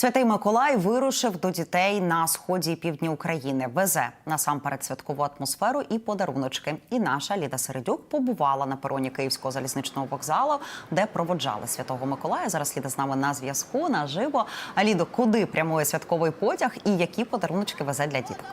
Святий Миколай вирушив до дітей на сході і півдні України. Везе насамперед святкову атмосферу і подаруночки. І наша Ліда Середюк побувала на пероні Київського залізничного вокзалу, де проводжали святого Миколая. Зараз Ліда з нами на зв'язку наживо. А Лідо, куди прямує святковий потяг і які подаруночки везе для діток?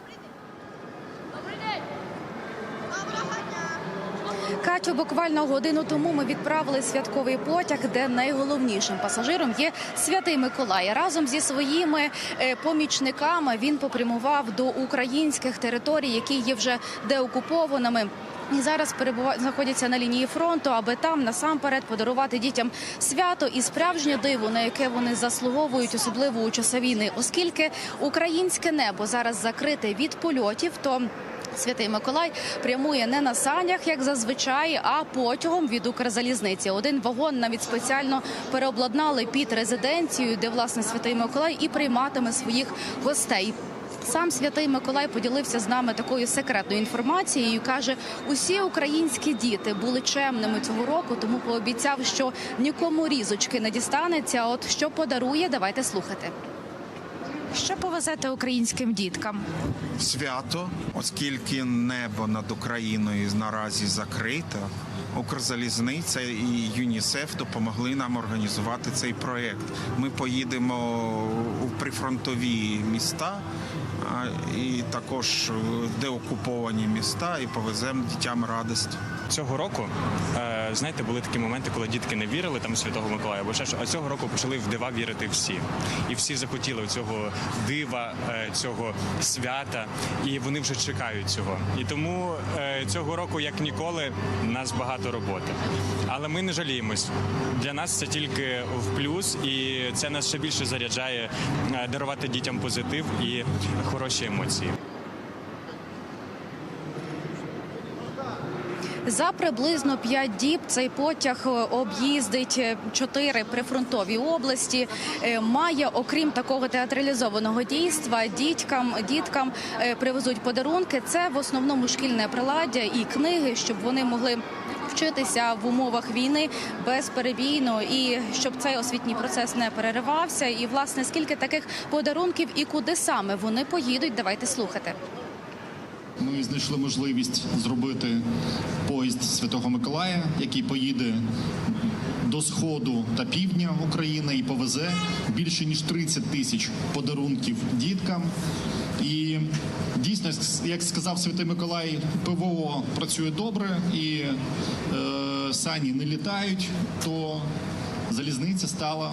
Катю, буквально годину тому ми відправили святковий потяг, де найголовнішим пасажиром є святий Миколай. Разом зі своїми е, помічниками він попрямував до українських територій, які є вже деокупованими. І зараз перебувають знаходяться на лінії фронту, аби там насамперед подарувати дітям свято і справжнє диво, на яке вони заслуговують, особливо у часи війни, оскільки українське небо зараз закрите від польотів, то Святий Миколай прямує не на санях, як зазвичай, а потягом від Укрзалізниці. Один вагон навіть спеціально переобладнали під резиденцію, де власне святий Миколай і прийматиме своїх гостей. Сам святий Миколай поділився з нами такою секретною інформацією. каже, усі українські діти були чемними цього року, тому пообіцяв, що нікому різочки не дістанеться. От що подарує, давайте слухати. Що повезете українським діткам? свято, оскільки небо над Україною наразі закрите. Укрзалізниця і ЮНІСЕФ допомогли нам організувати цей проект. Ми поїдемо у прифронтові міста і також деокуповані міста і повеземо дітям радість. Цього року, е, знаєте, були такі моменти, коли дітки не вірили там Святого Миколая, бо ще а цього року почали в дива вірити всі. І всі захотіли цього дива, е, цього свята, і вони вже чекають цього. І тому е, цього року, як ніколи, нас багато роботи. Але ми не жаліємось. Для нас це тільки в плюс, і це нас ще більше заряджає е, дарувати дітям позитив і хороші емоції. За приблизно 5 діб цей потяг е, об'їздить е, чотири прифронтові області. Е, Має, окрім такого театралізованого дійства, діткам діткам привезуть подарунки. Це в основному шкільне приладдя і книги, щоб вони могли. Вчитися в умовах війни безперебійно і щоб цей освітній процес не переривався. І власне скільки таких подарунків і куди саме вони поїдуть, давайте слухати. Ми знайшли можливість зробити поїзд Святого Миколая, який поїде до сходу та півдня України і повезе більше ніж 30 тисяч подарунків діткам. І дійсно, як сказав Святий Миколай, ПВО працює добре і сані не літають, то залізниця стала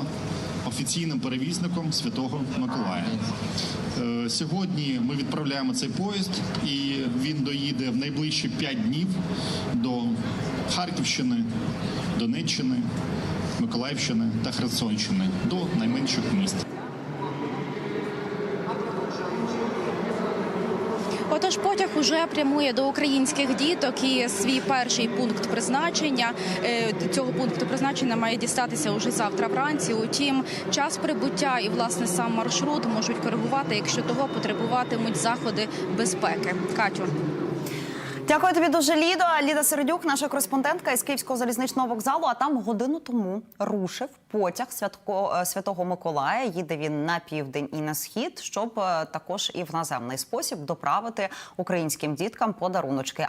офіційним перевізником Святого Миколая. Е, Сьогодні ми відправляємо цей поїзд, і він доїде в найближчі 5 днів до Харківщини, Донеччини, Миколаївщини та Херсонщини до найменших міст. Отож, потяг уже прямує до українських діток і свій перший пункт призначення е, цього пункту призначення має дістатися уже завтра вранці. Утім, час прибуття і власне сам маршрут можуть коригувати, якщо того потребуватимуть заходи безпеки. Катю. Дякую тобі дуже, Лідо. Ліда Середюк, наша кореспондентка із Київського залізничного вокзалу. А там годину тому рушив потяг святко, е, святого Миколая. Їде він на південь і на схід, щоб е, також і в наземний спосіб доправити українським діткам подаруночки.